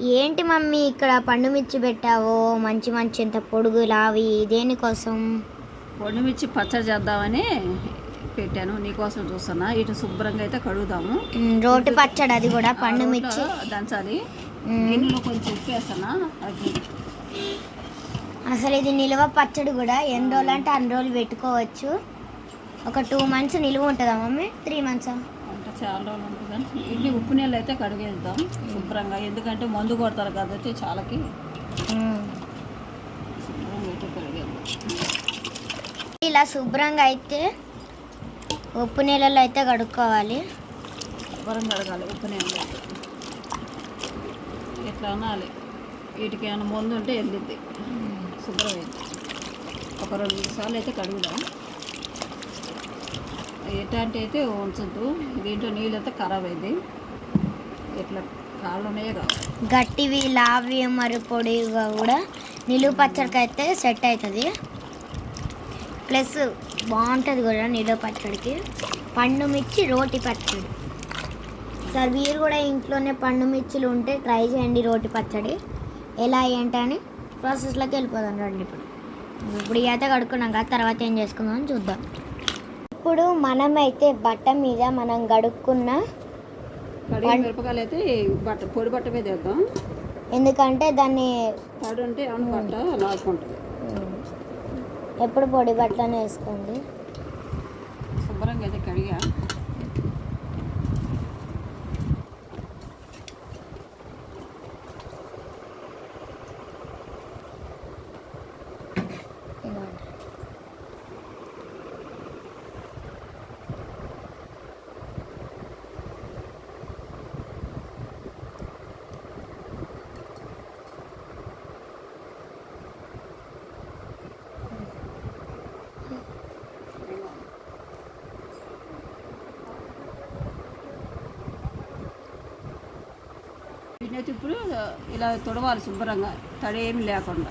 ఏంటి మమ్మీ ఇక్కడ పండు మిర్చి పెట్టావు? మంచి మంచి ఇంత పొడుగు లావి దేనికోసం? మిర్చి పచ్చడి చేద్దామని పెట్టాను నీకోసం చూస్తున్నా. ఇటు శుభ్రంగా అయితే కడుగుదాము. రోటి పచ్చడి అది కూడా పండు మిర్చి. దంచాలి. కొంచెం ఉప్పు వేస్తానా అది. అసలు ఇది నిల్వ పచ్చడి కూడా ఎన్ని రోజులు అంటే అన్ని రోజులు పెట్టుకోవచ్చు. ఒక టూ మంత్స్ నిల్వ ఉంటుందా మమ్మీ? Three months? చాలా రోజులు ఉంటుంది ఇడ్లీ ఉప్పు నీళ్ళు అయితే కడిగేద్దాం శుభ్రంగా. ఎందుకంటే మందు కొడతారు కాబట్టి చాలాకి. శుభ్రంగా అయితే కడిగేద్దాం. ఇలా శుభ్రంగా అయితే ఉప్పు నీళ్ళలో అయితే కడుక్కోవాలి. శుభ్రం కడగాలి ఉప్పు నీళ్ళు అయితే. ఇట్లా అనాలి? వీటికి ఏమైనా మందు ఉంటే వెళ్ళిద్ది. శుభ్రం అయితే ఒక రెండు సార్లు అయితే కడుగుదాం. ఎట్లాంటి అయితే ఉంచద్దు. దీంట్లో నీళ్ళు అయితే ఖరాబ్ అయింది. ఇట్లా కాళ్ళనే కావాలి గట్టివి లావి మరి పొడిగా కూడా నిలువ పచ్చడికి అయితే సెట్ అవుతుంది. ప్లస్ బాగుంటుంది కూడా నిలువ పచ్చడికి. పండు మిర్చి రోటి పచ్చడి. సార్ మీరు కూడా ఇంట్లోనే పండు మిర్చిలు ఉంటే ట్రై చేయండి రోటి పచ్చడి. ఎలా ఏంటని ప్రాసెస్లోకి వెళ్ళిపోదాం రండి ఇప్పుడు. ఇప్పుడు అయితే కడుక్కున్నాం కదా తర్వాత ఏం చేసుకుందాం చూద్దాం. ఇప్పుడు మనమైతే బట్ట మీద మనం గడుక్కున్న కడిగిన మిరపకాయలు అయితే బట్ట పొడి బట్ట మీద వేద్దాం. ఎందుకంటే దాన్ని తడి ఉంటే బట్ట ఎప్పుడు పొడి బట్టలోనే వేసుకోండి. శుభ్రంగా అయితే కడిగా. వీటినైతే ఇప్పుడు ఇలా తుడవాలి శుభ్రంగా. తడి ఏమి లేకుండా.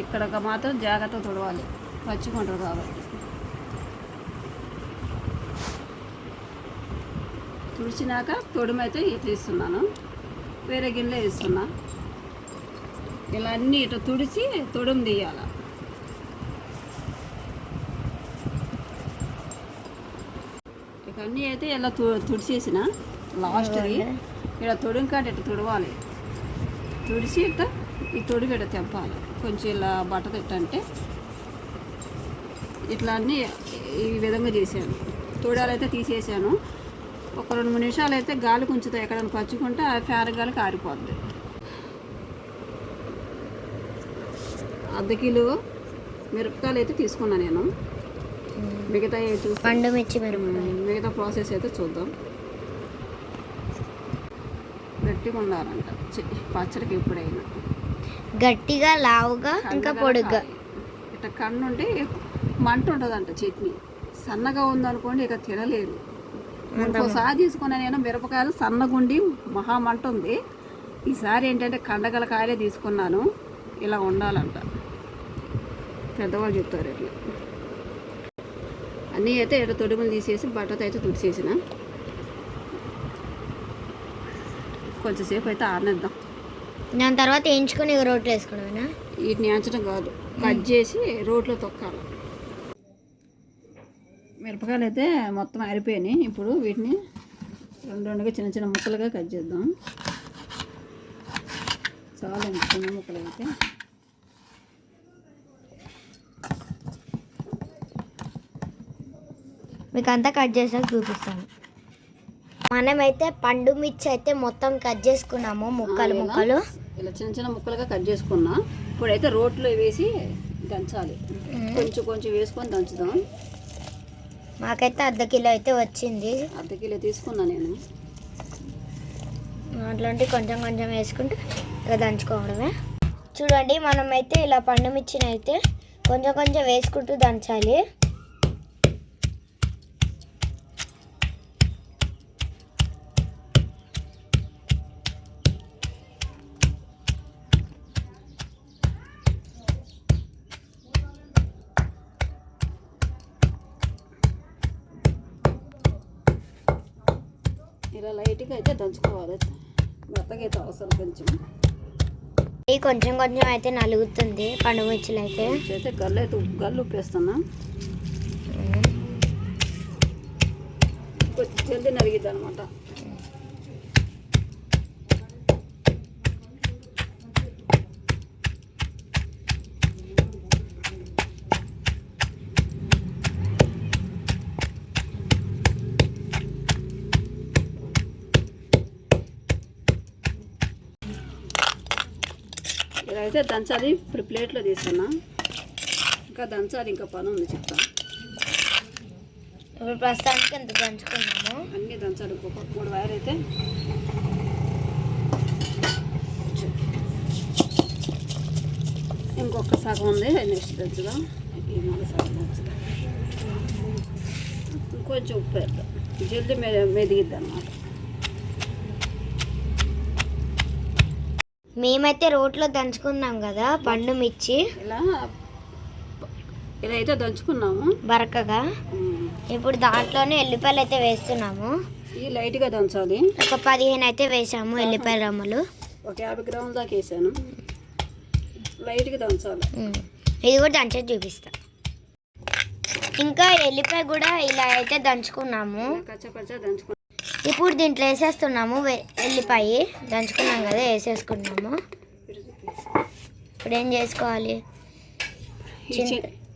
ఇక్కడ మాత్రం జాగ్రత్తగా తుడవాలి. పచ్చికుంటారు కాబట్టి. తుడిచినాక తొడుమైతే ఇట్లా ఇస్తున్నాను వేరే గిన్నెలో ఇస్తున్నా ఇలా అన్నీ ఇటు తుడిచి తొడుము తీయాలి. ఇక అన్నీ అయితే ఇలా తు తుడిచేసిన. లాస్ట్ది. ఇక్కడ తొడుము కాడ ఇట్లా తుడవాలి? తుడిచి ఇట్లా ఈ తొడుగు ఇట్లా తెంపాలి. కొంచెం ఇలా బట్ట తిట్టంటే ఇట్లా అన్నీ ఈ విధంగా చేశాను. తొడాలైతే తీసేసాను ఒక రెండు మూడు నిమిషాలు అయితే గాలి కొంచుతాయి ఎక్కడైనా పచ్చుకుంటే ఆ ఫ్యాన్ గాలికి ఆరిపోద్ది అర్ధ కిలో మిరపకాయలు అయితే తీసుకున్నా నేను. మిగతా మిగతా ప్రాసెస్ అయితే చూద్దాం. గట్టిగా ఉండాలంట పచ్చడికి ఎప్పుడైనా. గట్టిగా లావుగా ఇంకా పొడుగ్గా. ఇట్లా కన్ను ఉంటే మంట ఉంటుందంట చట్నీ. సన్నగా ఉందనుకోండి ఇక తినలేరు. ఇంకోసారి తీసుకున్న నేను మిరపకాయలు సన్నగుండి మహా మంట ఉంది ఈసారి ఏంటంటే కండగల కాయలే తీసుకున్నాను. ఇలా ఉండాలంట. పెద్దవాళ్ళు చెప్తారు ఇట్లా. అన్నీ అయితే ఇట్లా తొడుములు తీసేసి బట్టతో అయితే తుడిచేసిన. కొంచెంసేపు అయితే ఆరనిద్దాం దాని తర్వాత వేయించుకొని రోట్లు వేసుకోవడమేనా? వీటిని ఎంచడం కాదు. కట్ చేసి రోట్లో తొక్కాలి. మిరపకాయలు అయితే మొత్తం ఆరిపోయినాయి. ఇప్పుడు వీటిని రెండు రెండుగా చిన్న చిన్న ముక్కలుగా కట్ చేద్దాం. చాలా చిన్న ముక్కలు అయితే మీకు అంతా కట్ చేసాక చూపిస్తాను. మనమైతే పండు మిర్చి అయితే మొత్తం కట్ చేసుకున్నాము ముక్కలు ఇలా- ముక్కలు. ఇలా చిన్న చిన్న ముక్కలుగా కట్ చేసుకున్నా. ఇప్పుడైతే రోట్లో వేసి దంచాలి. కొంచెం కొంచెం వేసుకొని దంచుదాం. మాకైతే అర్ధ కిలో అయితే వచ్చింది. అర్ధ కిలో తీసుకున్నా నేను. అట్లాంటి కొంచెం కొంచెం వేసుకుంటూ ఇక దంచుకోవడమే. చూడండి మనమైతే ఇలా పండు మిర్చిని అయితే కొంచెం కొంచెం వేసుకుంటూ దంచాలి. ఇలా లైట్గా అయితే దంచుకోవాలి. మెత్తగా అయితే అవసరం కొంచెం. ఇది కొంచెం కొంచెం అయితే నలుగుతుంది పండు మిర్చిలు అయితే అయితే గల్లు అయితే ఉప్పు- గల్లు ఉప్పేస్తున్నా. కొంచెం జల్దీ నలిగిద్ది అనమాట ఇలా అయితే దంచాలి ఇప్పుడు ప్లేట్లో తీసుకున్నా ఇంకా దంచాలి ఇంకా పని ఉంది చెప్తా. ఇప్పుడు ప్రస్తుతానికి ఎంత దంచుకున్నాము. అన్నీ దంచాలి ఇంకొక మూడు వైర్ అయితే. ఇంకొక సగం ఉంది నెక్స్ట్ దంచుదాం. మళ్ళీ సగం దంచుదాం. ఇంకొంచెం ఉప్పు వేద్దాం. జల్దీ మె మెదిగిద్ది అనమాట మేమైతే రోట్లో దంచుకున్నాం కదా పండు మిర్చి. ఇలా అయితే దంచుకున్నాము. బరకగా. ఇప్పుడు దాంట్లోనే ఎల్లిపాయలు అయితే వేస్తున్నాము. ఇవి లైట్గా దంచాలి. ఒక పదిహేను అయితే వేసాము ఎల్లిపాయ రమ్మలు. ఒక యాభై గ్రాముల దాకా వేసాను. లైట్గా దంచాలి. ఇది కూడా దంచేది చూపిస్తా. ఇంకా ఎల్లిపాయ కూడా ఇలా అయితే దంచుకున్నాము. కచ్చపచ్చ దంచుకున్నాం. ఇప్పుడు దీంట్లో వేసేస్తున్నాము వె- ఎల్లిపాయ దంచుకున్నాం కదా వేసేసుకున్నాము. ఇప్పుడు ఏం చేసుకోవాలి?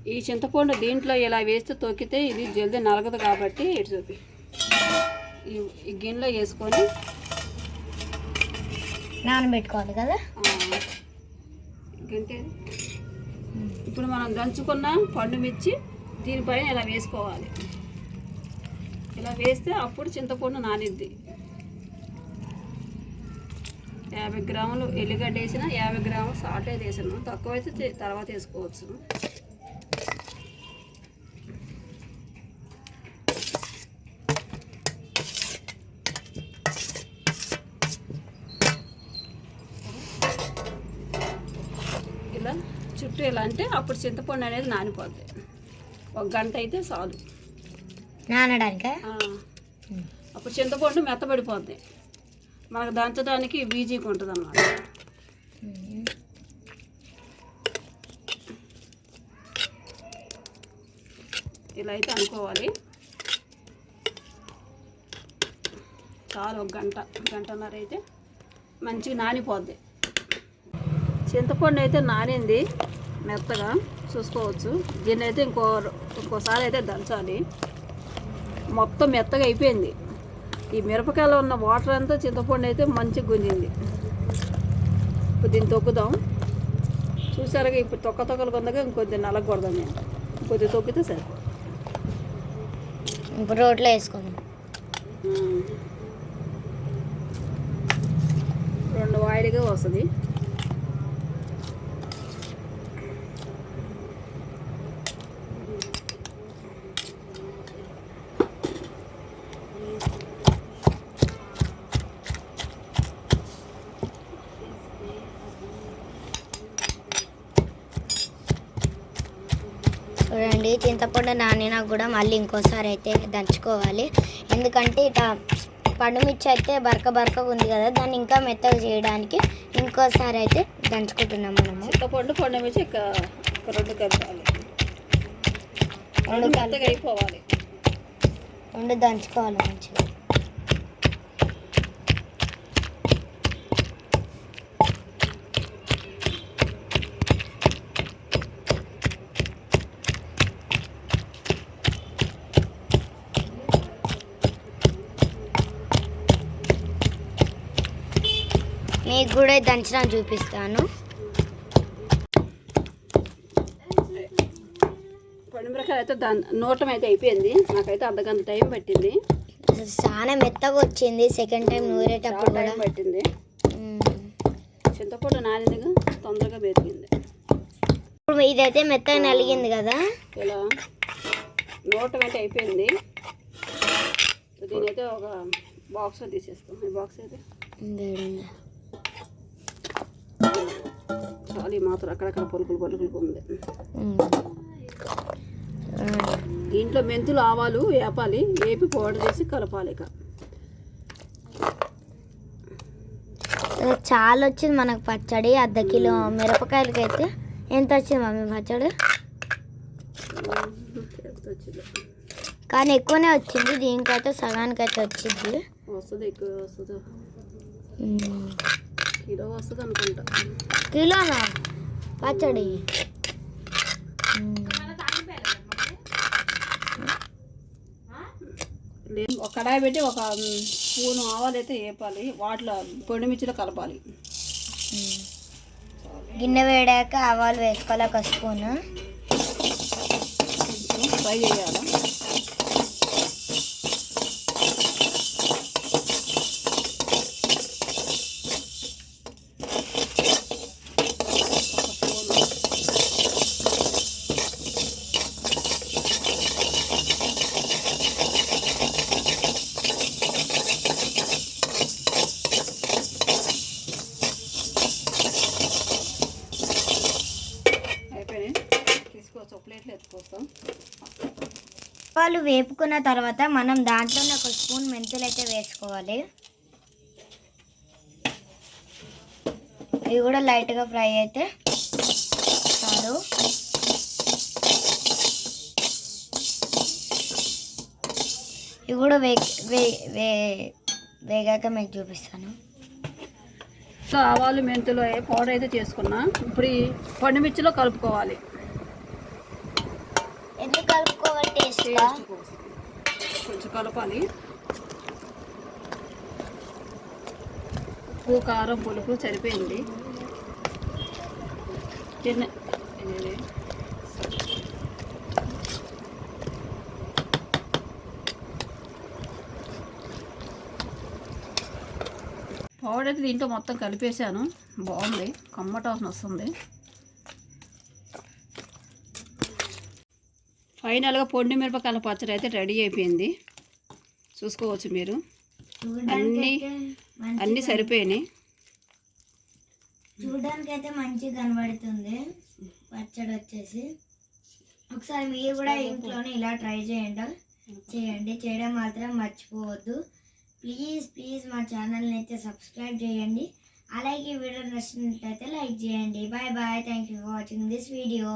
ఈ చింతపండు దీంట్లో ఇలా వేస్తే తొక్కితే ఇది జల్దీ నలగదు కాబట్టి ఇటు చూపి. ఈ గిన్నెలో వేసుకొని నానబెట్టుకోవాలి కదా? ఇంకంటే ఇప్పుడు మనం దంచుకున్న పండు మిర్చి దీనిపైన ఇలా వేసుకోవాలి. ఇలా వేస్తే అప్పుడు చింతపండు నానిద్ది. యాభై గ్రాములు ఎల్లిగడ్డ వేసిన యాభై గ్రాములు సాల్ట్ అయితే వేసాను. తక్కువ అయితే తర్వాత వేసుకోవచ్చు. ఇలా చుట్టూ ఇలా అంటే అప్పుడు చింతపండు అనేది నానిపోద్ది. ఒక గంట అయితే చాలు. నానడానిక? అప్పుడు చింతపండు మెత్తబడిపోద్ది. మనకు దంచడానికి బీజీగా ఉంటుంది అన్నమాట ఇలా అయితే అనుకోవాలి. చాలు ఒక గంట గంటన్నర అయితే మంచిగా నానిపోద్ది. చింతపండు అయితే నానింది మెత్తగా చూసుకోవచ్చు. దీన్ని అయితే ఇంకో ఇంకోసారి అయితే దంచాలి. మొత్తం మెత్తగా అయిపోయింది. ఈ మిరపకాయలో ఉన్న వాటర్ అంతా చింతపండు అయితే మంచిగా గుంజింది. ఇప్పుడు దీన్ని తొక్కుదాం. చూసారుగా ఇప్పుడు తొక్క తొక్కలు కొందగా ఇంకొద్ది నలగకూడదు నేను. కొద్ది తొక్కితే సరే ఇప్పుడు రోట్లో వేసుకుందాం. రెండు వాయిడిగా వస్తుంది చూడండి చింతపండు నానినా కూడా మళ్ళీ ఇంకోసారి అయితే దంచుకోవాలి. ఎందుకంటే ఇట్లా పండు మిర్చి అయితే బరక బరకగా ఉంది కదా దాన్ని ఇంకా మెత్తగా చేయడానికి ఇంకోసారి అయితే దంచుకుంటున్నాం మనము. చింతపండు పండు మిర్చి రెండు కలపాలి. రెండు దంచుకోవాలి మంచిగా. మీకు కూడా దంచడం చూపిస్తాను. పండుమిరకాయలు అయితే నూటం అయితే అయిపోయింది. నాకైతే అర్ధగంట టైం పట్టింది. చాలా మెత్తగా వచ్చింది. సెకండ్ టైం నూరేటప్పుడు కూడా. పట్టింది. చింతపండు నానిదిగా తొందరగా బెదిగింది ఇప్పుడు ఇదైతే మెత్తగా నలిగింది కదా? ఇలా నూటం అయితే అయిపోయింది. దీని అయితే ఒక బాక్స్ తీసేస్తాం. ఈ బాక్స్ అయితే ఈ మాత్రం అక్కడక్కడ పలుకులు పలుకులు ఉంది. దీంట్లో మెంతులు ఆవాలు వేపాలి వేపి పౌడర్ చేసి కలపాలి ఇక. చాలా వచ్చింది మనకు పచ్చడి అర్ధ కిలో మిరపకాయలకి అయితే ఎంత వచ్చింది మమ్మీ పచ్చడి? కానీ ఎక్కువనే వచ్చింది దీనికైతే సగానికైతే వచ్చింది. వస్తుంది ఎక్కువ వస్తుందో. కిలో వస్తుంది అనుకుంటా. కిలోనా? పచ్చడి. ఒక కడాయి పెట్టి ఒక స్పూన్ ఆవాలు అయితే వేపాలి. వాటిలో పొడి మిర్చిలో కలపాలి. గిన్నె వేడాక ఆవాలు వేసుకోవాలి ఒక స్పూన్. ఫ్రై చేయాలి ఒక స్పూన్ అయిపోయినాయి తీసుకోవచ్చు ఒక ప్లేట్లో ఎత్తుకొస్తాం ఆవాలు వేపుకున్న తర్వాత మనం దాంట్లోనే ఒక స్పూన్ మెంతులు అయితే వేసుకోవాలి. ఇవి కూడా లైట్గా ఫ్రై అయితే చాలు. ఇవి కూడా వే వే వే వేగాక మీకు చూపిస్తాను. సో ఆవాలు మెంతులు పౌడర్ అయితే చేసుకున్నా ఇప్పుడు ఈ పండు మిర్చిలో కలుపుకోవాలి. కొంచెం కలపాలి. ఉప్పు కారం పులుపు సరిపోయింది. ఇది పౌడర్ దీంట్లో మొత్తం కలిపేశాను. బాగుంది. కమ్మట వాసన వస్తుంది ఫైనల్గా పొండి మిరపకాయల పచ్చడి అయితే రెడీ అయిపోయింది. చూసుకోవచ్చు మీరు. అన్నీ అన్నీ సరిపోయినాయి. చూడడానికి అయితే మంచిగా కనబడుతుంది. పచ్చడి వచ్చేసి. ఒకసారి మీరు కూడా ఇంట్లోనే ఇలా ట్రై చేయండి. చేయండి. చేయడం మాత్రం మర్చిపోవద్దు. ప్లీజ్ ప్లీజ్ మా ఛానల్ని అయితే సబ్స్క్రైబ్ చేయండి. అలాగే వీడియో నచ్చినట్లయితే లైక్ చేయండి. Bye bye. Thank you for watching this video